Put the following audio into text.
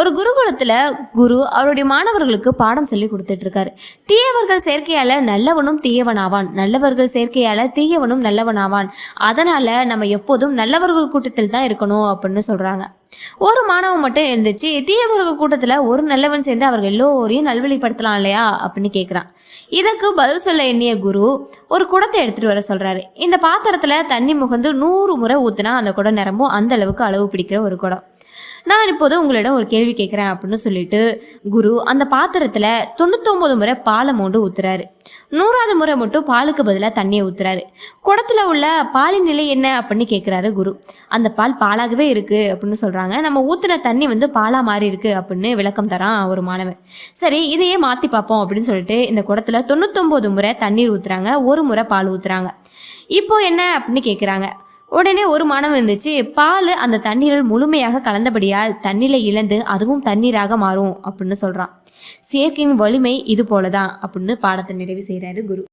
ஒரு குருகுலத்தில் குரு அவருடைய மாணவர்களுக்கு பாடம் சொல்லி கொடுத்துட்டு இருக்காரு தீயவர்கள் செயற்கையால் நல்லவனும் தீயவனாவான். நல்லவர்கள் செயற்கையால் தீயவனும் நல்லவனாவான். அதனால் நம்ம எப்போதும் நல்லவர்கள் கூட்டத்தில் தான் இருக்கணும் அப்படின்னு சொல்கிறாங்க ஒரு மாணவன் மட்டும் எழுந்துச்சு தீயவர்கள் கூட்டத்தில் ஒரு நல்லவன் சேர்ந்து அவர்கள் எல்லோரையும் நல்வழிப்படுத்தலாம் இல்லையா அப்படின்னு கேட்குறான் இதற்கு பதில் சொல்ல எண்ணிய குரு ஒரு குடத்தை எடுத்துட்டு வர சொல்றாரு. இந்த பாத்திரத்துல தண்ணி முகந்து நூறு முறை ஊத்துனா அந்த குடம் நிரம்பும். அந்த அளவுக்கு அளவு பிடிக்கிற ஒரு குடம். நான் இப்போது உங்களிடம் ஒரு கேள்வி கேட்குறேன் அப்படின்னு சொல்லிட்டு குரு அந்த பாத்திரத்தில் தொண்ணூத்தொம்பது முறை பாலை மோண்டு ஊத்துறாரு. நூறாவது முறை மட்டும் பாலுக்கு பதிலாக தண்ணியை ஊற்றுறாரு குடத்தில் உள்ள பாலின் நிலை என்ன அப்படின்னு கேட்குறாரு குரு. அந்த பால் பாலாகவே இருக்குது அப்படின்னு சொல்கிறாங்க நம்ம ஊற்றுன தண்ணி வந்து பாலாக மாறி இருக்கு அப்படின்னு விளக்கம் தரான் ஒரு மாணவன். சரி இதையே மாற்றி பார்ப்போம் அப்படின்னு சொல்லிட்டு இந்த குடத்தில் தொண்ணூத்தொம்பது முறை தண்ணீர் ஊற்றுறாங்க ஒரு முறை பால் ஊத்துறாங்க. இப்போ என்ன அப்படின்னு கேட்குறாங்க. உடனே ஒரு மனம் இருந்துச்சு பால் அந்த தண்ணீரில் முழுமையாக கலந்தபடியால் தண்ணீரை இழந்து அதுவும் தண்ணீராக மாறும் அப்படின்னு சொல்கிறான் சேர்க்கையின் வலிமை இது போலதான் அப்படின்னு பாடத்தை நிறைவு செய்கிறாரு குரு.